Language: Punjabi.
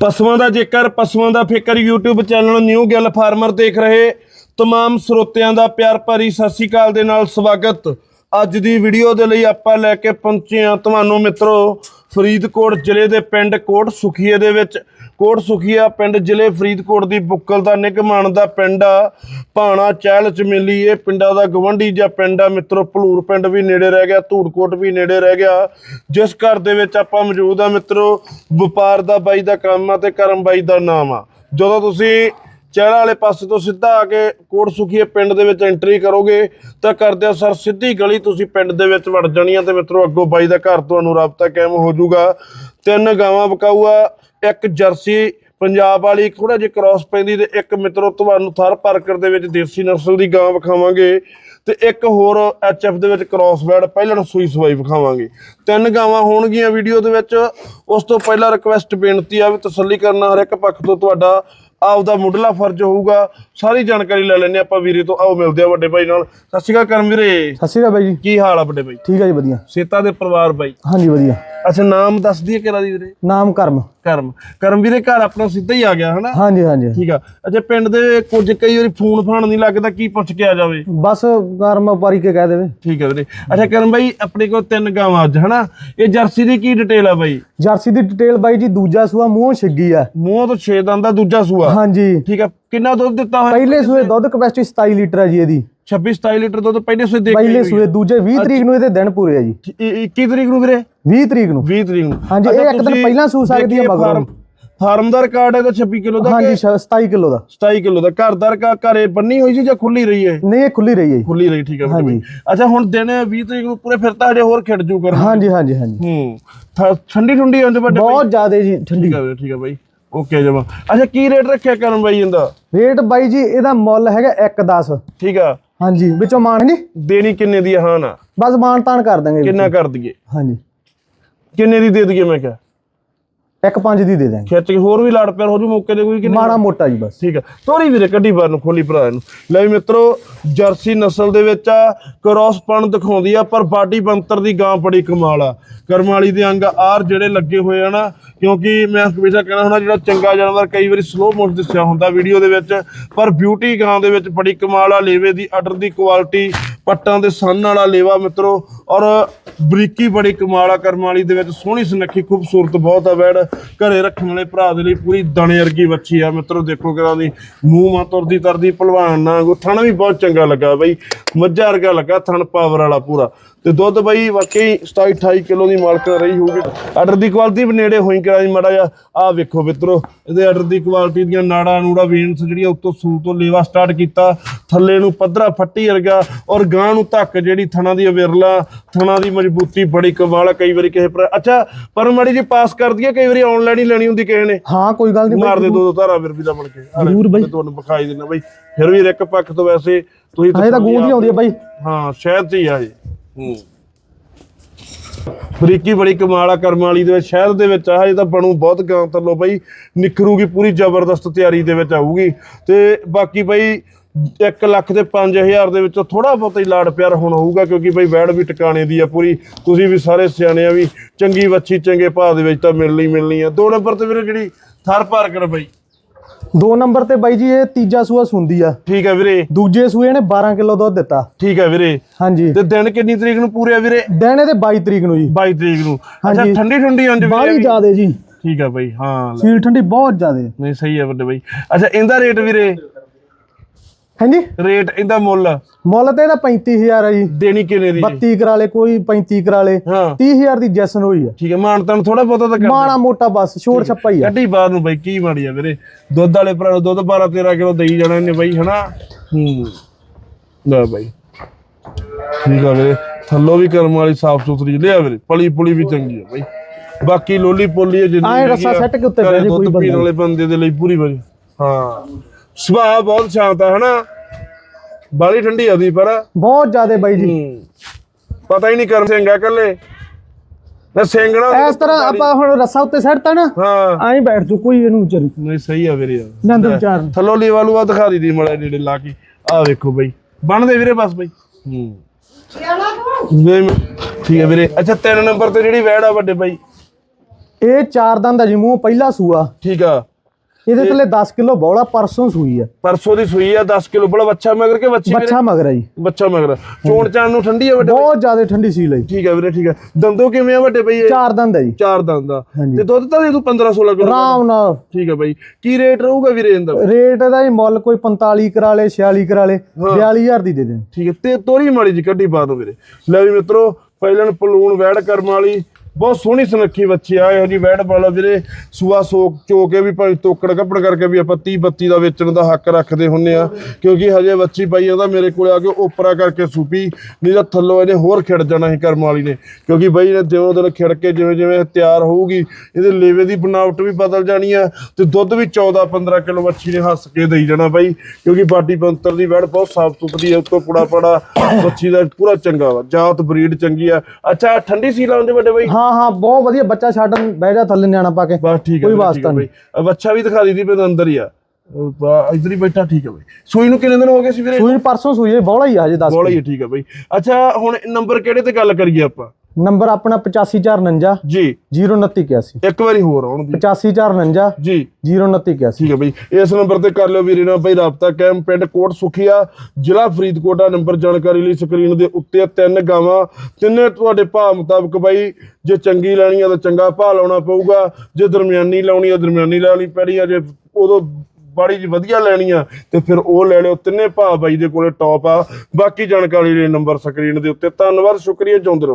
ਪਸ਼ੂਆਂ ਦਾ ਜੇਕਰ, ਪਸ਼ੂਆਂ ਦਾ ਫਿਕਰ, YouTube channel new Gill farmer ਦੇਖ ਰਹੇ। ਤਮਾਮ ਸਰੋਤਿਆਂ ਦਾ ਪਿਆਰ ਭਰੀ ਸਤਿ ਸ੍ਰੀ ਅਕਾਲ ਦੇ ਨਾਲ ਸਵਾਗਤ। ਅੱਜ ਦੀ ਵੀਡੀਓ ਦੇ ਲਈ ਆਪਾਂ ਲੈ ਕੇ ਪਹੁੰਚੇ ਹਾਂ ਤੁਹਾਨੂੰ ਮਿੱਤਰੋ ਫਰੀਦਕੋਟ ਜ਼ਿਲ੍ਹੇ ਦੇ ਪਿੰਡ ਕੋਟ ਸੁਖੀਏ ਦੇ ਵਿੱਚ। ਕੋਟ ਸੁਖੀਆ ਪਿੰਡ ਜ਼ਿਲ੍ਹੇ ਫਰੀਦਕੋਟ ਦੀ ਬੁੱਕਲ ਦਾ ਨਿਗਮਾਨ ਦਾ ਪਿੰਡ ਆ। ਭਾਣਾ ਚਹਿਲ ਚ ਮਿਲੀ ਇਹ ਪਿੰਡਾਂ ਦਾ ਗਵੰਡੀ ਜਾਂ ਪਿੰਡ ਆ। ਮਿੱਤਰੋ ਭਲੂਰ ਪਿੰਡ ਵੀ ਨੇੜੇ ਰਹਿ ਗਿਆ, ਧੂੜਕੋਟ ਵੀ ਨੇੜੇ ਰਹਿ ਗਿਆ। ਜਿਸ ਘਰ ਦੇ ਵਿੱਚ ਆਪਾਂ ਮੌਜੂਦ ਆ ਮਿੱਤਰੋ, ਵਪਾਰ ਦਾ ਬਾਈ ਦਾ ਕੰਮ ਆ ਤੇ ਕਰਮ ਬਾਈ ਦਾ ਨਾਮ ਆ। ਜਦੋਂ ਤੁਸੀਂ ਚਹਿਲ ਵਾਲੇ ਪਾਸੇ ਤੋਂ ਸਿੱਧਾ ਆ ਕੇ ਕੋਟ ਸੁਖੀਏ ਪਿੰਡ ਦੇ ਵਿੱਚ ਐਂਟਰੀ ਕਰੋਗੇ, ਤਾਂ ਕਰਦਿਆਂ ਸਰ ਸਿੱਧੀ ਗਲੀ ਤੁਸੀਂ ਪਿੰਡ ਦੇ ਵਿੱਚ ਵੜ ਜਾਣੀ ਆ ਤੇ ਮਿੱਤਰੋ ਅੱਗੋਂ ਬਾਈ ਦਾ ਘਰ ਤੁਹਾਨੂੰ ਰਾਬਤਾ ਕਾਇਮ ਹੋ ਜਾਊਗਾ। ਤਿੰਨ ਗਾਵਾਂ ਬਕਾਊ ਇੱਕ ਜਰਸੀ, ਪੰਜਾਬ ਵਾਲੀ ਥੋੜਾ ਜਿਹਾ ਕ੍ਰਾਸ ਪੈਂਦੀ ਤੇ ਇੱਕ ਮਿੱਤਰੋ ਤੁਹਾਨੂੰ ਥਰ ਪਾਰਕਰ ਦੇ ਵਿੱਚ ਦੇਸੀ ਨਸਲ ਦੀ ਗਾਂ ਵਿਖਾਵਾਂਗੇ ਤੇ ਇੱਕ ਹੋਰ ਐਚਐਫ ਦੇ ਵਿੱਚ ਕ੍ਰਾਸ ਵੈਡ ਪਹਿਲਣ ਸੂਈ ਸਵਾਈ ਵਿਖਾਵਾਂਗੇ। ਤਿੰਨ ਗਾਵਾਂ ਹੋਣਗੀਆਂ ਵੀਡੀਓ ਦੇ ਵਿੱਚ। ਉਸ ਤੋਂ ਪਹਿਲਾਂ ਰਿਕਵੈਸਟ ਬੇਨਤੀ ਆ ਵੀ ਤਸੱਲੀ ਕਰਨਾ, ਹਰ ਇੱਕ ਪੱਖ ਤੋਂ ਤੁਹਾਡਾ ਆਪਦਾ ਮੁੱਢਲਾ ਫਰਜ਼ ਹੋਊਗਾ। ਸਾਰੀ ਜਾਣਕਾਰੀ ਲੈ ਲੈਣੇ ਆਪਾਂ ਵੀਰੇ ਤੋਂ। ਆਓ ਮਿਲਦੇ ਆ ਵੱਡੇ ਭਾਈ ਨਾਲ। ਸਤਿ ਸ਼੍ਰੀ ਅਕਾਲ ਕਰਮ ਵੀਰੇ। ਸਤਿ ਸ਼੍ਰੀ ਅਕਾਲ ਬਾਈ ਜੀ। ਕੀ ਹਾਲ ਆ ਵੱਡੇ ਭਾਈ? ਠੀਕ ਹੈ ਜੀ ਵਧੀਆ। ਸੇਤਾ ਦੇ ਪਰਿਵਾਰ ਬਾਈ। ਹਾਂਜੀ ਵਧੀਆ। ਅੱਛਾ ਨਾਮ ਦੱਸ ਦਈਏ ਕਿਹੜਾ ਦੀ ਵੀਰੇ? ਨਾਮ ਕਰਮ। ਕਰਮ। ਕਰਮ ਵੀਰੇ ਘਰ ਆਪਣਾ ਸਿੱਧਾ ਹੀ ਆ ਗਿਆ ਹਨਾ? ਹਾਂਜੀ ਹਾਂਜੀ। ਠੀਕ ਆ। ਅੱਛਾ ਪਿੰਡ ਦੇ ਕੁਝ ਕਈ ਵਾਰੀ ਫੋਨ ਫਾਨ ਨਹੀਂ ਲੱਗਦਾ ਕੀ ਪੁੱਛ ਕੇ ਆ ਜਾਵੇ? ਬਸ ਕਰਮ ਵਪਾਰੀ ਕੇ ਕਹਿ ਦੇਵੇ। ਠੀਕ ਹੈ ਵੀਰੇ। ਅੱਛਾ ਕਰਮ ਬਾਈ ਆਪਣੇ ਕੋਲ ਤਿੰਨ ਗਾਵਾਂ ਅੱਜ ਹਨਾ? ਇਹ ਜਰਸੀ ਦੀ ਕੀ ਡਿਟੇਲ ਆ ਬਾਈ? ਜਰਸੀ ਦੀ ਡਿਟੇਲ ਬਾਈ ਜੀ ਦੂਜਾ ਸੂਆ ਮੂੰਹ ਛਿੱਗੀ ਆ। ਮੂੰਹ ਤੋਂ 6 ਦੰਦ ਦਾ ਦੂਜਾ ਸੂਆ। ਹਾਂਜੀ। ਠੀਕ ਆ ਕਿੰਨਾ ਦੁੱਧ ਦਿੱਤਾ ਹੋਇਆ? ਪਹਿਲੇ ਸੂਏ ਦੁੱਧ ਕਪੈਸਿਟੀ 27 ਲੀਟਰ ਹੈ ਜੀ ਇਹਦੀ। 26 27 ਲੀਟਰ ਦੁੱਧ ਪਹਿਲੇ ਸੂਏ ਦੇ ਪਹਿਲੇ ਸੂਏ ਦੂਜੇ 20 ਤਰੀਕ ਨੂੰ ਇਹਦੇ ਦਿਨ ਪੂਰੇ ਆ ਜੀ। 21 ਤਰੀਕ ਨੂੰ ਵੀਰੇ? 20 ਤਰੀਕ ਨੂੰ। 20 ਤਰੀਕ ਨੂੰ। ਹਾਂਜੀ, ਇਹ ਇੱਕ ਦਿਨ ਪਹਿਲਾਂ ਸੂ ਸਕਦੀ ਦੇਖੀਏ ਮਗਰੋਂ। ਫਾਰਮ- ਦਾ ਰਿਕਾਰਡ ਹੈ ਤਾਂ 26 ਕਿਲੋ ਦਾ ਹਾਂਜੀ ਸ਼- 27 ਕਿਲੋ ਦਾ। 27 ਕਿਲੋ ਦਾ। ਘਰ ਦਾ ਰਿਕਾਰਡ ਘਰੇ ਬੰਨੀ ਹੋਈ ਸੀ ਜਾਂ ਖੁੱਲੀ ਰਹੀ ਹੈ? ਨਹੀਂ ਇਹ ਖੁੱਲੀ ਰਹੀ ਹੈ ਖੁੱਲੀ ਰਹੀ ਠੀਕ ਹੈ ਹਾਂਜੀ। ਅੱਛਾ ਹੁਣ ਦਿਨ 20 ਤਰੀਕ ਨੂੰ ਪੂਰੇ ਫਿਰਤਾ ਹਜੇ ਹੋਰ ਖਿੜ ਜੂ ਕਰ ਹਾਂਜੀ ਹਾਂਜੀ ਹਾਂਜੀ। ਹੂੰ। ਠੰਡੀ ਠੰਡੀ ਹੁੰਦੀ ਵੱਡੇ ਬਹੁਤ ਜ਼ਿਆਦਾ ਜੀ ਠੰਡੀ। ਠੀਕ ਹੈ ਠੀਕ ਹੈ ਬਾਈ। ਓਕੇ ਜਮਾ। ਅੱਛਾ ਕੀ ਰੇਟ ਰੱਖਿਆ ਕਰਨ ਬਾਈ ਇਹਦਾ? ਰੇਟ ਬਾਈ ਜੀ ਇਹਦਾ ਮੁੱਲ ਹੈਗਾ 1.10 ਠੀਕ ਆ। ਹਾਂਜੀ ਵਿੱਚੋਂ ਮਾਨ ਜੀ ਦੇਣੀ ਕਿੰਨੇ ਦੀ ਆ ਹਾਂ ਨਾ? ਬਸ ਮਾਨ ਤਾਨ ਕਰ ਦਾਂਗੇ ਕਿੰਨਾ ਕਰ ਦਈਏ? ਹਾਂਜੀ। ਕਿੰਨੇ ਦੀ ਦੇ ਦਈਏ ਮੈਂ ਕਿਹਾ? ਇੱਕ ਪੰਜ ਦੀ ਦੇ ਦਾਂਗੇ ਖਿੱਚ ਕੇ ਹੋਰ ਵੀ ਲੜ ਪਿਆਰ ਹੋ ਜੂ ਮੌਕੇ ਤੇ ਕੋਈ ਕਿ ਨਹੀਂ? ਮਾੜਾ ਮੋਟਾ ਜੀ ਬਸ। ਠੀਕ ਆ। ਤੋਰੀ ਵੀਰੇ ਕੱਢੀ ਬਾਹਰ ਨੂੰ ਖੋਲੀ ਭਰਾ ਨੂੰ ਲੈ ਵੀ ਮਿੱਤਰੋ ਜਰਸੀ ਨਸਲ ਦੇ ਵਿੱਚ ਆ ਕ੍ਰਾਸ ਪਣ ਦਿਖਾਉਂਦੀ ਆ ਪਰ ਬਾਡੀ ਬੰਤਰ ਦੀ ਗਾਂ ਬੜੀ ਕਮਾਲ ਆ। ਕਰਮ ਵਾਲੀ ਦੇ ਅੰਗ ਆਰ ਜਿਹੜੇ ਲੱਗੇ ਹੋਏ ਆ ਨਾ ਕਿਉਂਕਿ ਮੈਂ ਹਮੇਸ਼ਾ ਕਹਿਣਾ ਹੁੰਦਾ ਜਿਹੜਾ ਚੰਗਾ ਜਾਨਵਰ ਕਈ ਵਾਰੀ ਸਲੋ ਮੋਸ਼ਨ ਦੱਸਿਆ ਹੁੰਦਾ ਵੀਡੀਓ ਦੇ ਵਿੱਚ ਪਰ ਬਿਊਟੀ ਗਾਂ ਦੇ ਵਿੱਚ ਬੜੀ ਕਮਾਲ ਆ। ਲੇਵੇ ਦੀ ਆਰਡਰ ਦੀ ਕੁਆਲਿਟੀ ਪੱਟਾਂ ਦੇ ਸੰਨ ਵਾਲਾ ਲੇਵਾ ਮਿੱਤਰੋ ਔਰ ਬਰੀਕੀ ਬੜੀ ਕਮਾਲ ਆ, ਕਰਮ ਵਾਲੀ ਦੇ ਵਿੱਚ ਸੋਹਣੀ ਸੁਨੱਖੀ, ਖੂਬਸੂਰਤ ਬਹੁਤ ਆ ਵੈੜ। ਘਰੇ ਰੱਖਣ ਵਾਲੇ ਭਰਾ ਦੇ ਲਈ ਪੂਰੀ ਦਾਣੇ ਵਰਗੀ ਵੱਛੀ ਆ। ਮਿੱਤਰੋ, ਦੇਖੋ ਕਿਦਾਂ ਦੀ ਮੂੰਹ ਮਾ ਤੁਰਦੀ ਤਰਦੀ, ਭਲਵਾਨ ਨਾ ਥਣ ਵੀ ਬਹੁਤ ਚੰਗਾ ਲੱਗਾ ਬਈ। ਮੱਝਾ ਵਰਗਾ ਲੱਗਾ, ਥਣ ਪਾਵਰ ਵਾਲਾ ਪੂਰਾ। ਤੇ ਦੁੱਧ ਬਈ ਵਾਕਈ 27 28 ਕਿਲੋ ਦੀ ਮਾਲਕ ਰਹੀ ਹੋਊਗੀ। ਆਰਡਰ ਦੀ ਕੁਆਲਿਟੀ ਵੀ ਨੇੜੇ ਹੋਈ ਕਰਾ ਜੀ ਮਾੜਾ ਜਿਹਾ। ਆ ਵੇਖੋ ਮਿੱਤਰੋ ਇਹਦੇ ਆਰਡਰ ਦੀ ਕੁਆਲਿਟੀ ਦੀਆਂ ਨਾੜਾ ਨੂੜਾ ਵੇਨਸ ਜਿਹੜੀਆਂ ਉੱਤੋਂ ਸੂ ਤੋਂ ਲੇਵਾ ਸਟਾਰਟ ਕੀਤਾ ਥੱਲੇ ਨੂੰ ਪੱਧਰਾ ਫੱਟੀ ਵਰਗਾ ਔਰ ਗਾਂ ਨੂੰ ਧੱਕ ਜਿਹੜੀ ਥਣਾ ਦੀ ਵਿਰਲਾ ਥਣਾ ਦੀ ਮਜ਼ਬੂਤੀ ਬੜੀ ਕਮਾਲ ਕਈ ਵਾਰੀ ਕਿਸੇ ਪਰ ਅੱਛਾ ਪਰ ਮਾੜੀ ਜੀ ਪਾਸ ਕਰ ਦਈਏ ਕਈ ਵਾਰੀ ਆਨਲਾਈਨ ਹੀ ਲੈਣੀ ਹੁੰਦੀ ਕਿਸੇ ਨੇ। ਹਾਂ ਕੋਈ ਗੱਲ ਨਹੀਂ ਮਾਰ ਦੇ ਦੋ ਦੋ ਧਾਰਾ ਵੀਰ ਵੀ ਦਾ ਬਣ ਕੇ। ਜ਼ਰੂਰ ਬਾਈ। ਮੈਂ ਤੁਹਾਨੂੰ ਵਿਖਾਈ ਦਿੰਦਾ ਬਾਈ। ਫਿਰ ਵੀ ਇੱਕ ਪੱਖ ਤੋਂ ਵੈਸੇ ਤੁਸੀਂ ਤਾਂ ਗੂੰਦ ਹੀ ਆਉਂਦੀ ਹੈ ਬਾਈ। ਹਾਂ ਸ਼ਹਿਦ ਚ ਹੀ ਆ ਜੀ ਹੂੰ। ਬਰੀਕੀ ਬੜੀ ਕਮਾਲ ਆ, ਕਰਮ ਵਾਲੀ ਦੇ ਵਿੱਚ ਸ਼ਹਿਰ ਦੇ ਵਿੱਚ ਆ, ਹਜੇ ਤਾਂ ਬਣੂ ਬਹੁਤ ਗਾਂ ਥੱਲੋਂ ਬਈ। ਨਿਖਰੂਗੀ ਪੂਰੀ ਜ਼ਬਰਦਸਤ ਤਿਆਰੀ ਦੇ ਵਿੱਚ ਆਊਗੀ। ਤੇ ਬਾਕੀ ਬਈ 1 ਲੱਖ ਤੇ 5000 ਦੇ ਵਿੱਚੋਂ ਥੋੜਾ ਬਹੁਤਾ ਹੀ ਲਾੜ ਪਿਆਰ ਹੁਣ ਹੋਊਗਾ, ਕਿਉਂਕਿ ਬਈ ਵੈੜ ਵੀ ਟਿਕਾਣੇ ਦੀ ਆ ਪੂਰੀ। ਤੁਸੀਂ ਵੀ ਸਾਰੇ ਸਿਆਣੇ ਆ ਵੀ, ਚੰਗੀ ਵੱਛੀ, ਚੰਗੇ ਭਾਅ ਦੇ ਵਿੱਚ ਤਾਂ ਮਿਲਣੀ ਮਿਲਣੀ ਆ। ਦੋ ਨੰਬਰ ਤੇ ਵੀਰੇ ਜਿਹੜੀ ਥਰ ਪਾਰ ਕਰ ਬਈ। ਦੋ ਨੰਬਰ ਤੇ ਬਾਈ ਜੀ ਇਹ ਤੀਜਾ ਸੂਆ ਸੁੰਦੀ ਆ। ਠੀਕ ਹੈ ਵੀਰੇ। ਦੂਜੇ ਸੂਏ ਨੇ 12 ਕਿਲੋ ਦੁੱਧ ਦਿੱਤਾ। ਠੀਕ ਹੈ ਵੀਰੇ। ਹਾਂਜੀ। ਤੇ ਦਿਨ ਕਿੰਨੀ ਤਰੀਕ ਨੂੰ ਪੂਰੇ ਆ ਵੀਰੇ? ਦਿਨ ਇਹਦੇ 22 ਤਰੀਕ ਨੂੰ ਜੀ। 22 ਤਰੀਕ ਨੂੰ। ਅੱਛਾ। ਠੰਡੀ ਠੰਡੀ ਅੰਜ ਬਾਹਲੀ ਜ਼ਿਆਦੇ ਜੀ। ਠੀਕ ਹੈ ਬਈ ਹਾਂ। ਸੀਲ ਠੰਡੀ ਬਹੁਤ ਜ਼ਿਆਦੇ। ਨਹੀਂ ਸਹੀ ਹੈ ਵੱਡੇ ਬਈ। ਅੱਛਾ ਇਹਦਾ ਰੇਟ ਵੀਰੇ? ਹਾਂਜੀ? ਰੇਟ ਇਹਦਾ ਮੁੱਲ? ਮੁੱਲ ਤੇ ਇਹਦਾ 35000 ਆ ਜੀ। ਦੇਣੀ ਕਿੰਨੇ ਦੀ? ਜੀ? 32 ਕਰਾ ਲੇ ਕੋਈ 35 ਕਰਾ ਲੇ ਹਾਂ 30000 ਦੀ ਜੈਸਨ ਹੋਈ ਆ। ਠੀਕ ਹੈ ਮਾਨਤਨ ਥੋੜਾ ਬਹੁਤਾ ਤਾਂ ਕਰ ਮਾੜਾ ਮੋਟਾ ਬਸ ਛੋੜ ਛੱਪਾ ਹੀ। ਆ। ਕੱਢੀ ਬਾਹਰ ਨੂੰ ਬਈ ਕੀ ਮਾੜੀ ਆ ਵੀਰੇ। ਦੁੱਧ ਵਾਲੇ ਭਰਾ ਨੂੰ ਦੁੱਧ 12 13 ਕਿਲੋ ਦੇਈ ਜਾਣਾ ਇਹਨੇ ਬਈ ਹਨਾ? ਹੂੰ। ਲੈ ਬਈ। ਠੀਕ ਆ ਵੀਰੇ। ਥੱਲੋਂ ਵੀ ਕਰਮ ਵਾਲੀ ਸਾਫ਼ ਸੁਥਰੀ ਲਿਆ ਵੀਰੇ। ਪਲੀ ਪੁਲੀ ਵੀ ਚੰਗੀ ਆ ਬਈ। ਬਾਕੀ ਲੋਲੀ ਪੋਲੀ ਜਿੰਨੀ ਆਏਂ ਰੱਸਾ ਸੱਟ ਕੇ ਉੱਤੇ ਜੇ ਦੁੱਧ ਕੋਈ ਪੀਣ ਬੰਦਾ। ਵਾਲੇ ਬੰਦੇ ਦੇ ਲਈ ਪੂਰੀ ਬਈ ਹਾਂ। ਸੁਭਾਅ ਬਹੁਤ ਸ਼ਾਂਤ ਆ ਹਨਾ? ਬਾਲੀ ਠੰਡੀ ਆਦੀ ਪਰ ਬਹੁਤ ਜ਼ਿਆਦੇ ਬਾਈ ਜੀ। ਹੂੰ। ਪਤਾ ਹੀ ਨਹੀਂ ਕਰਮ ਸਿੰਘ ਆ ਕੱਲੇ ਨਾ ਸਿੰਘਣਾ ਇਸ ਤਰ੍ਹਾਂ ਆਪਾਂ ਹੁਣ ਰੱਸਾ ਉੱਤੇ ਸੱਟਤਾ ਨਾ ਹਾਂ। ਐਂ ਬੈਠ ਜੂ ਕੋਈ ਇਹਨੂੰ ਵਿਚਾਰੀ। ਨਹੀਂ ਸਹੀ ਆ ਵੀਰੇ। ਯਾਰ ਨੰਦ ਵਿਚਾਰ ਥੱਲੋਂ ਲੀਵਾ ਲੂਆ ਦਿਖਾ ਦੀ ਦੀ ਮੜਾ ਨੇੜੇ ਲਾ ਕੇ। ਆ ਵੇਖੋ ਬਈ। ਬਣਦੇ ਵੀਰੇ ਬਸ ਬਈ। ਹੂੰ। ਵੇ- ਠੀਕ ਹੈ ਵੀਰੇ। ਅੱਛਾ ਤਿੰਨ ਨੰਬਰ ਤੇ ਜਿਹੜੀ ਵੈੜ ਆ ਵੱਡੇ ਬਾਈ। ਇਹ ਚਾਰ ਦੰਦ ਆ ਜੀ ਮੂੰਹ ਪਹਿਲਾ ਸੂਆ। ਠੀਕ ਆ। ਇਹਦੇ ਥੱਲੇ 10 ਕਿਲੋ ਬੌਲਾ ਪਰਸੋਂ ਸੂਈ ਆ। ਪਰਸੋਂ ਦੀ ਸੂਈ ਆ 10 ਕਿਲੋ। ਬੜਾ ਬੱਚਾ ਮਗਰ ਕੇ ਬੱਚੀ ਬੱਚਾ ਮਗਰ ਆ ਜੀ। ਬੱਚਾ ਮਗਰ ਚੋਣ ਚਾਣ ਨੂੰ ਠੰਡੀ ਆ ਵੱਡੇ? ਬਹੁਤ ਜ਼ਿਆਦਾ ਠੰਡੀ ਸੀ ਲਈ। ਠੀਕ ਆ ਵੀਰੇ ਠੀਕ ਆ। ਦੰਦੋਂ ਕਿਵੇਂ ਆ ਵੱਡੇ ਬਈ ਚਾਰ ਦੰਦ ਆ ਜੀ। ਚਾਰ ਦੰਦ ਆ। ਤੇ ਦੁੱਧ ਤਾਂ ਦੇ ਤੂੰ 15 16 ਕਿਲੋ ਆਰਾਮ ਨਾਲ। ਠੀਕ ਆ ਬਾਈ ਕੀ ਰੇਟ ਰਹੂਗਾ ਵੀਰੇ ਇਹਦਾ? ਰੇਟ ਇਹਦਾ ਜੀ ਮੁੱਲ ਕੋਈ 45 ਕਰਾ ਲੇ 46 ਕਰਾ ਲੇ 42000 ਦੀ ਦੇ ਦੇ ਠੀਕ ਹੈ ਤੇ ਤੋਰੀ ਮਾੜੀ ਜੀ ਕੱਢੀ ਦੋ ਵੀਰੇ। ਲੈ ਵੀ ਮਿੱਤਰੋ ਪਹਿਲਣ ਪਲੂਣ ਵੈੜ ਕਰਮ ਵਾਲੀ ਬਹੁਤ ਸੋਹਣੀ ਸੁਨੱਖੀ ਬੱਚੀ ਆ, ਇਹੋ ਜੀ ਵੈੜ ਵਾਲਾ ਵੀਰੇ। ਸੂਆ ਸੋਕ ਚੋ ਕੇ ਵੀ ਭਾਵੇਂ ਤੋਕੜ ਕੱਪੜ ਕਰਕੇ ਵੀ ਆਪਾਂ 30 32 ਦਾ ਵੇਚਣ ਦਾ ਹੱਕ ਰੱਖਦੇ ਹੁੰਨੇ ਆ, ਕਿਉਂਕਿ ਹਜੇ ਬੱਚੀ ਪਾਈ ਇਹਦਾ ਮੇਰੇ ਕੋਲ ਆ ਕੇ ਓਪਰਾ ਕਰਕੇ ਸੂਪੀ, ਨਹੀਂ ਤਾਂ ਥੱਲੋਂ ਇਹਨੇ ਹੋਰ ਖਿੜ ਜਾਣਾ ਸੀ ਕਰਮ ਵਾਲੀ ਨੇ। ਕਿਉਂਕਿ ਬਈ ਨੇ ਜਿਉਂ ਦਿਨ ਖਿੜ ਕੇ ਜਿਵੇਂ ਜਿਵੇਂ ਤਿਆਰ ਹੋਊਗੀ, ਇਹਦੇ ਲੇਵੇ ਦੀ ਬਣਾਵਟ ਵੀ ਬਦਲ ਜਾਣੀ ਆ ਤੇ ਦੁੱਧ ਵੀ 14 15 ਕਿਲੋ ਬੱਚੀ ਨੇ ਹੱਸ ਕੇ ਦੇਈ ਜਾਣਾ ਬਾਈ, ਕਿਉਂਕਿ ਬਾਡੀ ਬੰਤਰ ਦੀ ਵੈੜ ਬਹੁਤ ਸਾਫ਼ ਸੁਥਰੀ ਹੈ ਉੱਤੋਂ ਪੁੜਾ ਪੜਾ ਬੱਚੀ ਦਾ ਪੂਰਾ ਚੰਗਾ ਵਾ, ਜਾਤ ਬਰੀਡ ਚੰਗੀ ਆ। ਅੱਛਾ ਠੰਡੀ ਸੀ ਲਾਉਂਦੇ ਵੱਡੇ ਬਾਈ? ਹਾਂ ਹਾਂ ਬਹੁਤ ਵਧੀਆ ਬੱਚਾ ਛੱਡਣ ਬਹਿ ਜਾ ਥੱਲੇ ਨਿਆਣਾ ਪਾ ਕੇ। ਬਸ ਠੀਕ ਹੈ ਕੋਈ ਵਾਸਤਾ ਹੈ ਨਹੀਂ। ਬੱਚਾ ਵੀ ਦਿਖਾ ਦਿੱਤੀ ਪਏ ਅੰਦਰ ਹੀ ਆ। ਇੱਧਰ ਹੀ ਬੈਠਾ ਠੀਕ ਹੈ ਬਾਈ। ਸੂਈ ਨੂੰ ਕਿੰਨੇ ਦਿਨ ਹੋ ਗਏ ਸੀ ਵੀਰੇ? ਸੂਈ ਪਰਸੋਂ ਸੂਈ ਹੈ ਬੌਲਾ ਹੀ ਆ ਹਜੇ 10 ਬੋਲਾ ਹੀ ਹੈ, ਠੀਕ ਹੈ ਬਾਈ। ਅੱਛਾ ਹੁਣ ਨੰਬਰ ਕਿਹੜੇ ਤੇ ਗੱਲ ਕਰੀਏ ਆਪਾਂ? ਨੰਬਰ ਆਪਣਾ 85449 ਜੀ। 02981 ਇੱਕ ਵਾਰੀ ਹੋਰ ਆਉਣ ਦੀ। 85449 ਜੀ। 02981 ਠੀਕ ਹੈ ਬਈ। ਇਸ ਨੰਬਰ ਤੇ ਕਰ ਲਿਓ ਵੀਰੇ ਨਾਲ ਬਈ ਰਾਬਤਾ ਕੈਮ ਪਿੰਡ ਕੋਟ ਸੁਖੀਆ ਜ਼ਿਲ੍ਹਾ ਫਰੀਦਕੋਟ। ਦਾ ਨੰਬਰ ਜਾਣਕਾਰੀ ਲਈ ਸਕਰੀਨ ਦੇ ਉੱਤੇ ਤਿੰਨ ਗਾਵਾਂ। ਤਿੰਨੇ ਤੁਹਾਡੇ ਭਾਅ ਮੁਤਾਬਕ ਬਾਈ ਜੇ ਚੰਗੀ ਲੈਣੀ ਆ ਤਾਂ ਚੰਗਾ ਭਾਅ ਲਾਉਣਾ ਪਊਗਾ। ਜੇ ਦਰਮਿਆਨੀ ਲਾਉਣੀ ਆ ਦਰਮਿਆਨੀ ਲੈਣੀ ਪੈਣੀ ਆ। ਜੇ ਉਦੋਂ ਬਾੜੀ ਜੀ ਵਧੀਆ ਲੈਣੀ ਆ ਤੇ ਫਿਰ ਉਹ ਲੈ ਲਿਓ। ਤਿੰਨੇ ਭਾਅ ਬਾਈ ਦੇ ਕੋਲੇ ਟੌਪ ਆ। ਬਾਕੀ ਜਾਣਕਾਰੀ ਲਈ ਨੰਬਰ ਸਕਰੀਨ ਦੇ ਉੱਤੇ। ਧੰਨਵਾਦ ਸ਼ੁਕਰੀਆ ਜੌਂਦਰ